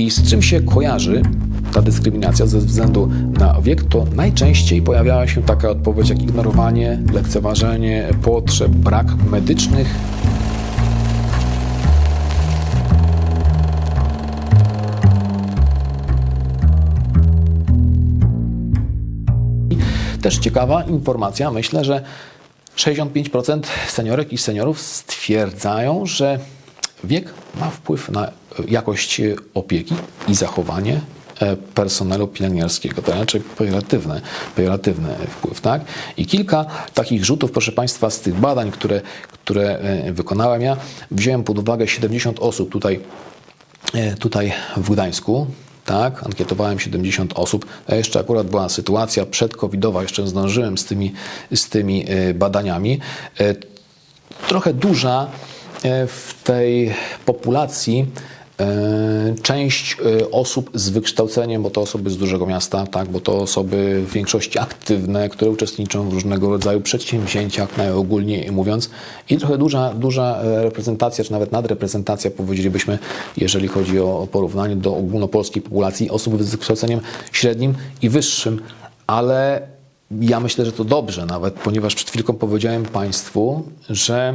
I z czym się kojarzy ta dyskryminacja ze względu na wiek, to najczęściej pojawiała się taka odpowiedź jak ignorowanie, lekceważenie potrzeb, brak medycznych. Też ciekawa informacja, myślę, że 65% seniorek i seniorów stwierdzają, że wiek ma wpływ na jakość opieki i zachowanie e, personelu pielęgniarskiego. To raczej pejoratywny, pejoratywny wpływ. Tak? I kilka takich rzutów, proszę Państwa, z tych badań, które, które e, wykonałem ja, wziąłem pod uwagę 70 osób tutaj E, tutaj w Gdańsku. Tak, ankietowałem 70 osób. A jeszcze akurat była sytuacja przedcovidowa, jeszcze zdążyłem z tymi, z tymi e, badaniami. E, Trochę duża e, w tej populacji e, część e, osób z wykształceniem, bo to osoby z dużego miasta, tak, bo to osoby w większości aktywne, które uczestniczą w różnego rodzaju przedsięwzięciach, najogólniej mówiąc, i trochę duża, duża e, reprezentacja, czy nawet nadreprezentacja, powiedzielibyśmy, jeżeli chodzi o porównanie do ogólnopolskiej populacji osób z wykształceniem średnim i wyższym, ale ja myślę, że to dobrze nawet, ponieważ przed chwilką powiedziałem Państwu, że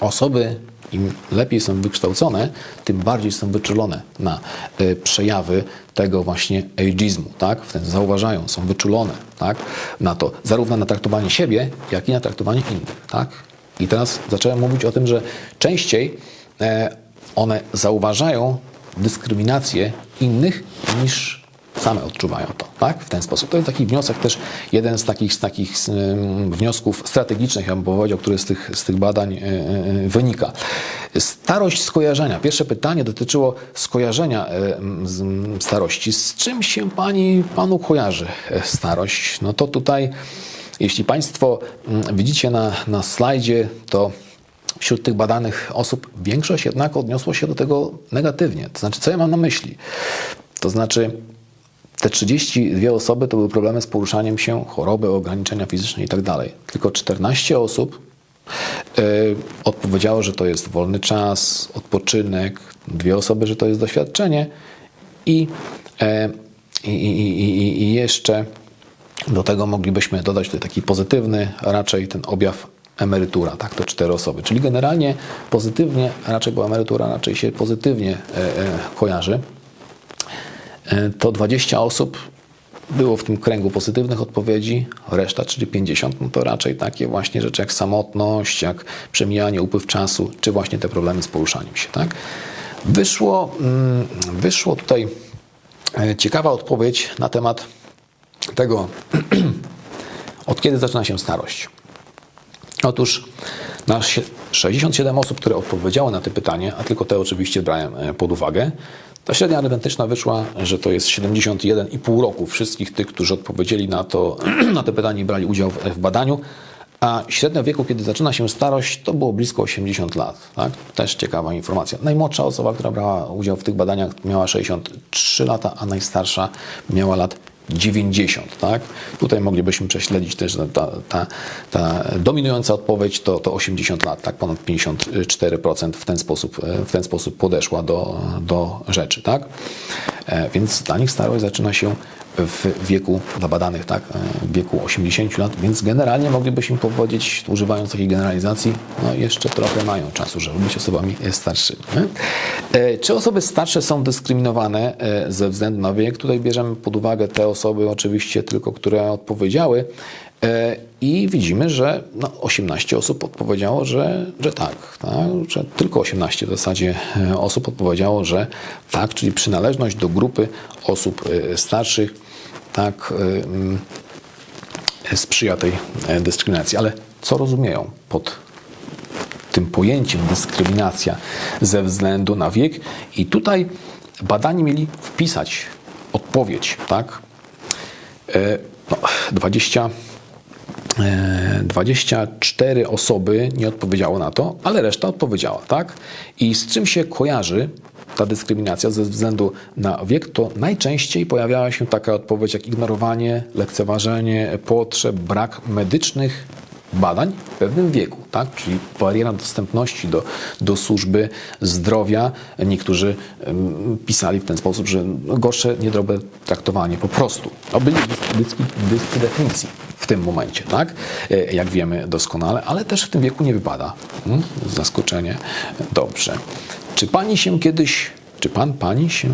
osoby im lepiej są wykształcone, tym bardziej są wyczulone na e, przejawy tego właśnie ageizmu, tak? Wtedy zauważają, są wyczulone, tak? Na to, zarówno na traktowanie siebie, jak i na traktowanie innych, tak? I teraz zacząłem mówić o tym, że częściej e, one zauważają dyskryminację innych niż same odczuwają to, tak? W ten sposób. To jest taki wniosek też, jeden z takich, z takich wniosków strategicznych, ja bym powiedział, który z tych, z tych badań y, y, wynika. Starość skojarzenia. Pierwsze pytanie dotyczyło skojarzenia m, starości. Z czym się pani, panu kojarzy e, starość? No to tutaj, jeśli państwo widzicie na, na slajdzie, to wśród tych badanych osób większość jednak odniosło się do tego negatywnie. To znaczy, co ja mam na myśli? To znaczy, te 32 osoby to były problemy z poruszaniem się, choroby, ograniczenia fizyczne i tak. Tylko 14 osób e, odpowiedziało, że to jest wolny czas, odpoczynek, dwie osoby, że to jest doświadczenie i, e, i, i, jeszcze do tego moglibyśmy dodać tutaj taki pozytywny, raczej ten objaw emerytura, tak, to cztery osoby. Czyli generalnie pozytywnie, raczej, bo emerytura raczej się pozytywnie e, kojarzy to 20 osób było w tym kręgu pozytywnych odpowiedzi, reszta, czyli 50, no to raczej takie właśnie rzeczy jak samotność, jak przemijanie, upływ czasu, czy właśnie te problemy z poruszaniem się. Tak? Wyszło, mm, wyszło tutaj e, ciekawa odpowiedź na temat tego, od kiedy zaczyna się starość. Otóż na sie- 67 osób, które odpowiedziało na te pytanie, a tylko te oczywiście brałem e, pod uwagę, ta średnia arytmetyczna wyszła, że to jest 71,5 roku wszystkich tych, którzy odpowiedzieli na to, na te pytanie i brali udział w, w badaniu, a średnia wieku, kiedy zaczyna się starość, to było blisko 80 lat. Tak? Też ciekawa informacja. Najmłodsza osoba, która brała udział w tych badaniach, miała 63 lata, a najstarsza miała lat 90, tak? Tutaj moglibyśmy prześledzić też, ta, ta, ta dominująca odpowiedź to, to 80 lat, tak? Ponad 54% w ten sposób, e, w ten sposób podeszła do, do rzeczy, tak? E, Więc dla nich starość zaczyna się w wieku dla badanych, tak? E, W wieku 80 lat, więc generalnie moglibyśmy powiedzieć, używając takiej generalizacji, no jeszcze trochę mają czasu, żeby być osobami starszymi. E, Czy osoby starsze są dyskryminowane e, ze względu na wiek? Tutaj bierzemy pod uwagę te osoby oczywiście tylko, które odpowiedziały i widzimy, że no, 18 osób odpowiedziało, że, że tak, tak, że tylko 18 w zasadzie e, osób odpowiedziało, że tak, czyli przynależność do grupy osób e, starszych tak e, sprzyja tej e, dyskryminacji. Ale co rozumieją pod tym pojęciem dyskryminacja ze względu na wiek? I tutaj badani mieli wpisać odpowiedź, tak? E, No, 20, e, 24 osoby nie odpowiedziało na to, ale reszta odpowiedziała, tak? I z czym się kojarzy ta dyskryminacja ze względu na wiek, to najczęściej pojawiała się taka odpowiedź jak ignorowanie, lekceważenie potrzeb, brak medycznych badań w pewnym wieku, tak? czyli bariera dostępności do, do służby zdrowia. Niektórzy pisali w ten sposób, że gorsze niedrobre traktowanie po prostu. No, byli dyski definicji w tym momencie, tak? E, jak wiemy doskonale, ale też w tym wieku nie wypada. Hmm? Zaskoczenie. Dobrze. Czy pani się kiedyś, czy pan, pani się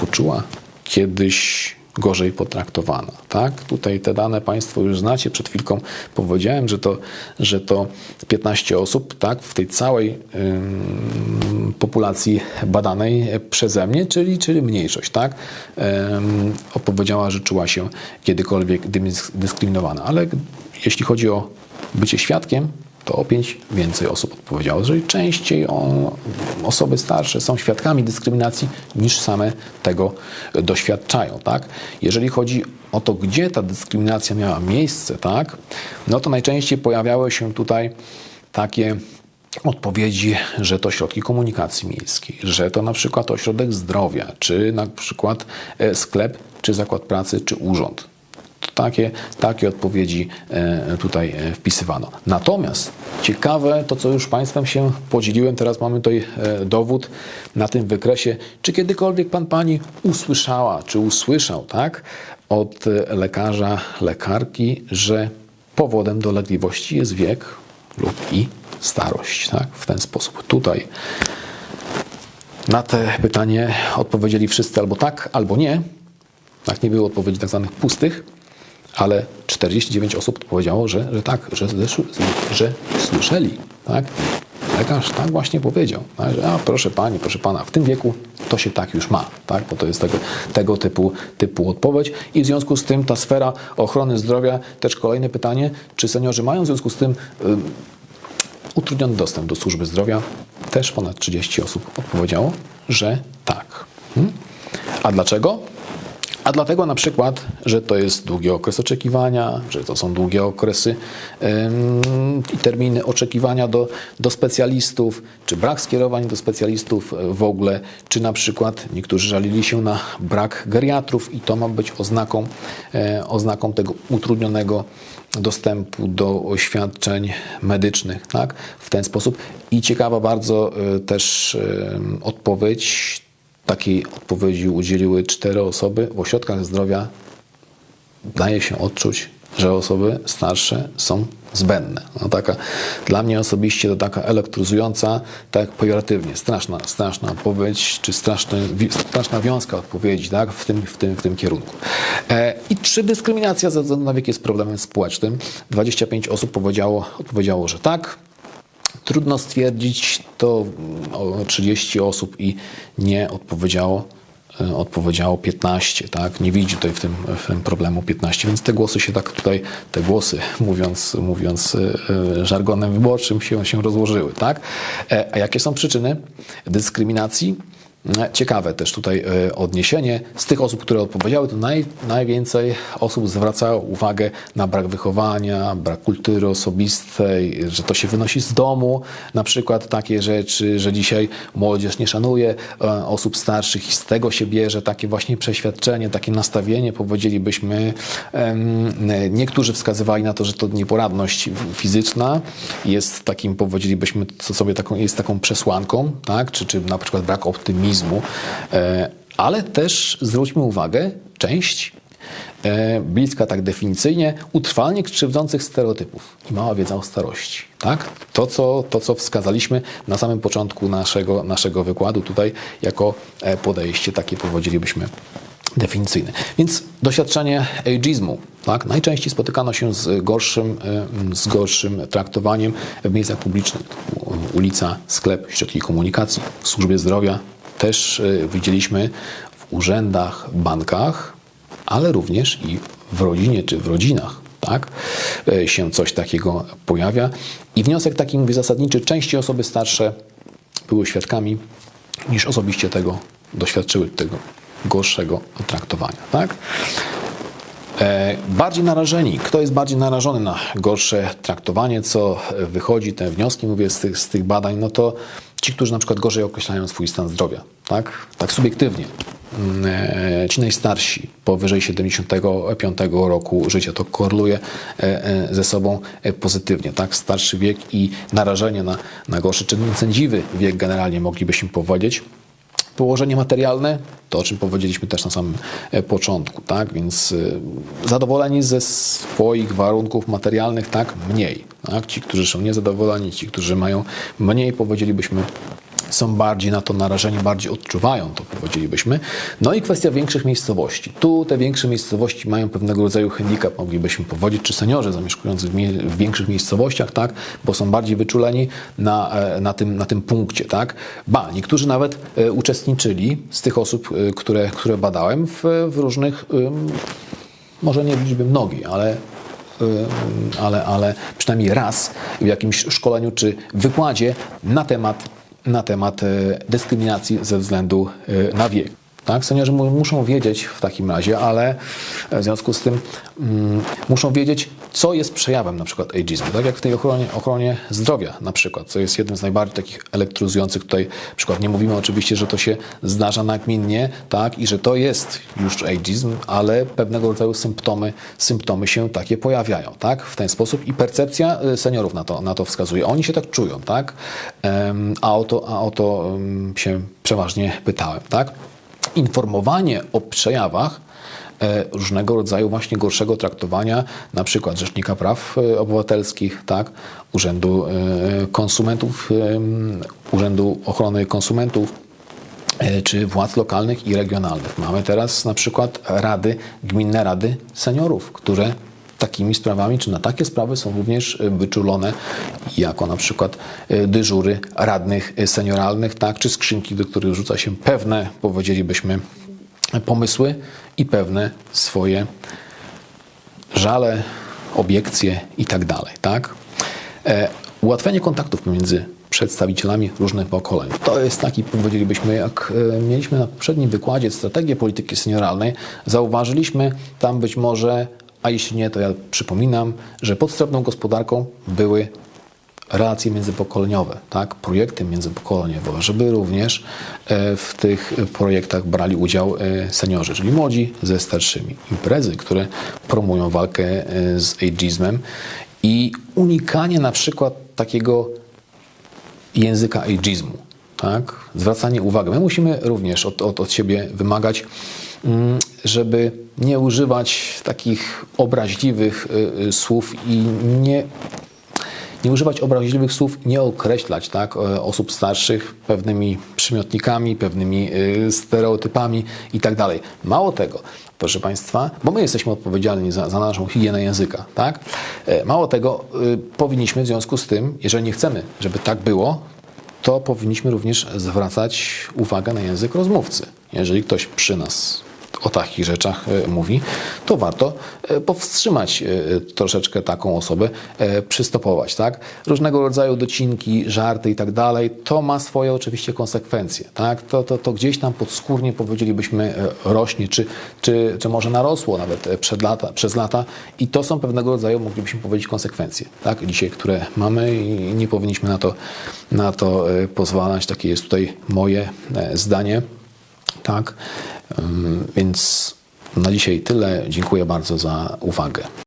poczuła kiedyś gorzej potraktowana. Tak? Tutaj te dane Państwo już znacie. Przed chwilką powiedziałem, że to, że to 15 osób tak, w tej całej populacji badanej przeze mnie, czyli, czyli mniejszość, tak, opowiedziała, że czuła się kiedykolwiek dys- dyskryminowana. Ale jeśli chodzi o bycie świadkiem, to o pięć więcej osób odpowiedziało, że częściej osoby starsze są świadkami dyskryminacji niż same tego doświadczają. Tak? Jeżeli chodzi o to, gdzie ta dyskryminacja miała miejsce, tak, no to najczęściej pojawiały się tutaj takie odpowiedzi, że to środki komunikacji miejskiej, że to na przykład ośrodek zdrowia, czy na przykład e, sklep, czy zakład pracy, czy urząd. Takie, takie odpowiedzi e, tutaj e, wpisywano. Natomiast ciekawe to, co już Państwem się podzieliłem, teraz mamy tutaj e, dowód na tym wykresie, czy kiedykolwiek Pan Pani usłyszała, czy usłyszał, tak, od lekarza, lekarki, że powodem dolegliwości jest wiek lub i starość, tak, w ten sposób. Tutaj na to pytanie odpowiedzieli wszyscy albo tak, albo nie. Tak, nie było odpowiedzi tak zwanych pustych, ale 49 osób odpowiedziało, że, że tak, że, że słyszeli. Tak? Lekarz tak właśnie powiedział, tak, że a, proszę pani, proszę pana, w tym wieku to się tak już ma, tak? bo to jest tego, tego typu, typu odpowiedź. I w związku z tym ta sfera ochrony zdrowia, też kolejne pytanie, czy seniorzy mają w związku z tym ym, utrudniony dostęp do służby zdrowia? Też ponad 30 osób odpowiedziało, że tak. Hmm? A dlaczego? A dlatego na przykład, że to jest długi okres oczekiwania, że to są długie okresy i terminy oczekiwania do, do specjalistów, czy brak skierowań do specjalistów e, w ogóle, czy na przykład niektórzy żalili się na brak geriatrów i to ma być oznaką, e, oznaką tego utrudnionego dostępu do świadczeń medycznych, tak? W ten sposób. I ciekawa bardzo e, też odpowiedź Takiej odpowiedzi udzieliły cztery osoby. W ośrodkach zdrowia daje się odczuć, że osoby starsze są zbędne. No taka, dla mnie osobiście to taka elektryzująca, tak pejoratywnie, straszna, straszna odpowiedź, czy straszny, straszna wiązka odpowiedzi tak, w, tym, w, tym, w tym kierunku. E, I czy dyskryminacja ze względu na wiek jest problemem społecznym? 25 osób powiedziało, odpowiedziało, że tak. Trudno stwierdzić, to mm, o 30 osób i nie odpowiedziało, e, odpowiedziało 15, tak? Nie widzi tutaj w tym, w tym problemu 15, więc te głosy się tak tutaj, te głosy, mówiąc, mówiąc e, e, żargonem wyborczym, się, się rozłożyły, tak? A jakie są przyczyny dyskryminacji? Ciekawe też tutaj e, odniesienie. Z tych osób, które odpowiedziały, to naj, najwięcej osób zwracało uwagę na brak wychowania, brak kultury osobistej, że to się wynosi z domu, na przykład takie rzeczy, że dzisiaj młodzież nie szanuje e, osób starszych i z tego się bierze takie właśnie przeświadczenie, takie nastawienie, powiedzielibyśmy. Niektórzy wskazywali na to, że to nieporadność fizyczna jest takim, powiedzielibyśmy co sobie taką, jest taką przesłanką, tak? czy, czy na przykład brak optymizmu, E, ale też zwróćmy uwagę, część e, bliska tak definicyjnie utrwalnie krzywdzących stereotypów i mała wiedza o starości. Tak? To, co, to, co wskazaliśmy na samym początku naszego, naszego wykładu tutaj jako e, podejście takie powiedzielibyśmy definicyjne. Więc doświadczenie ageizmu. Tak? Najczęściej spotykano się z gorszym, z gorszym traktowaniem w miejscach publicznych. Ulica, sklep, środki komunikacji, w służbie zdrowia. Też e, widzieliśmy w urzędach, bankach, ale również i w rodzinie czy w rodzinach. Tak? e, się coś takiego pojawia. I wniosek taki mówię zasadniczy, częściej osoby starsze były świadkami niż osobiście tego doświadczyły, tego gorszego traktowania. Tak? E, Bardziej narażeni. Kto jest bardziej narażony na gorsze traktowanie, co wychodzi, te wnioski, mówię, z tych, z tych badań, no to ci, którzy na przykład gorzej określają swój stan zdrowia, tak? Tak subiektywnie. mm, e, ci najstarsi powyżej 75 roku życia. To koreluje e, e, ze sobą pozytywnie. Tak? Starszy wiek i narażenie na, na gorszy, czy sędziwy wiek generalnie moglibyśmy powiedzieć. Położenie materialne, to o czym powiedzieliśmy też na samym początku, tak? Więc zadowoleni ze swoich warunków materialnych, tak? Mniej. Tak? Ci, którzy są niezadowoleni, ci, którzy mają mniej, powiedzielibyśmy, są bardziej na to narażeni, bardziej odczuwają to, powiedzielibyśmy. No i kwestia większych miejscowości. Tu te większe miejscowości mają pewnego rodzaju handicap, moglibyśmy powiedzieć, czy seniorzy zamieszkujący w, mie- w większych miejscowościach, tak, bo są bardziej wyczuleni na, e, na, tym, na tym punkcie, tak. Ba, niektórzy nawet e, uczestniczyli z tych osób, e, które, które badałem w, w różnych, może nie w liczbie mnogiej, ale ale, ale przynajmniej raz w jakimś szkoleniu czy wykładzie na temat, na temat e, dyskryminacji ze względu e, na wiek. Tak? Seniorzy mu- muszą wiedzieć w takim razie, ale w związku z tym mm, muszą wiedzieć, co jest przejawem na przykład ageizmu. Tak jak w tej ochronie, ochronie zdrowia na przykład, co jest jednym z najbardziej takich elektryzujących tutaj przykład. Nie mówimy oczywiście, że to się zdarza nagminnie, tak, i że to jest już ageizm, ale pewnego rodzaju symptomy, symptomy się takie pojawiają, tak, w ten sposób i percepcja y, seniorów na to, na to wskazuje. Oni się tak czują, tak, a o to, a o to się przeważnie pytałem, tak. Informowanie o przejawach różnego rodzaju właśnie gorszego traktowania, na przykład Rzecznika Praw e, Obywatelskich, tak, Urzędu e, Konsumentów, Urzędu Ochrony Konsumentów, e, czy władz lokalnych i regionalnych. Mamy teraz na przykład rady, gminne rady seniorów, które takimi sprawami, czy na takie sprawy są również e, wyczulone jako na przykład e, dyżury radnych e, senioralnych, tak, czy skrzynki, do których rzuca się pewne, powiedzielibyśmy, pomysły i pewne swoje żale, obiekcje i tak dalej, tak? E, ułatwianie kontaktów pomiędzy przedstawicielami różnych pokoleń. To jest taki, powiedzielibyśmy, jak e, mieliśmy na poprzednim wykładzie strategię polityki senioralnej, zauważyliśmy tam być może, a jeśli nie, to ja przypominam, że podstawną gospodarką były relacje międzypokoleniowe, tak? projekty międzypokoleniowe, żeby również e, w tych projektach brali udział e, seniorzy, czyli młodzi ze starszymi. Imprezy, które promują walkę e, z ageizmem i unikanie na przykład takiego języka ageizmu. Tak? Zwracanie uwagi. My musimy również od, od, od siebie wymagać, mm, żeby nie używać takich obraźliwych słów i nie nie używać obraźliwych słów, nie określać tak, e, osób starszych pewnymi przymiotnikami, pewnymi y, stereotypami i tak. Mało tego, proszę Państwa, bo my jesteśmy odpowiedzialni za, za naszą higienę języka, tak? E, Mało tego, powinniśmy w związku z tym, jeżeli nie chcemy, żeby tak było, to powinniśmy również zwracać uwagę na język rozmówcy. Jeżeli ktoś przy nas o takich rzeczach e, mówi, to warto e, powstrzymać e, troszeczkę taką osobę, przystopować, tak? Różnego rodzaju docinki, żarty i tak dalej, to ma swoje oczywiście konsekwencje, tak? To, to, to gdzieś tam podskórnie powiedzielibyśmy rośnie, czy, czy, czy może narosło nawet przed lata, przez lata i to są pewnego rodzaju, moglibyśmy powiedzieć, konsekwencje, tak? Dzisiaj, które mamy i nie powinniśmy na to, na to pozwalać. Takie jest tutaj moje zdanie. Tak, więc na dzisiaj tyle. Dziękuję bardzo za uwagę.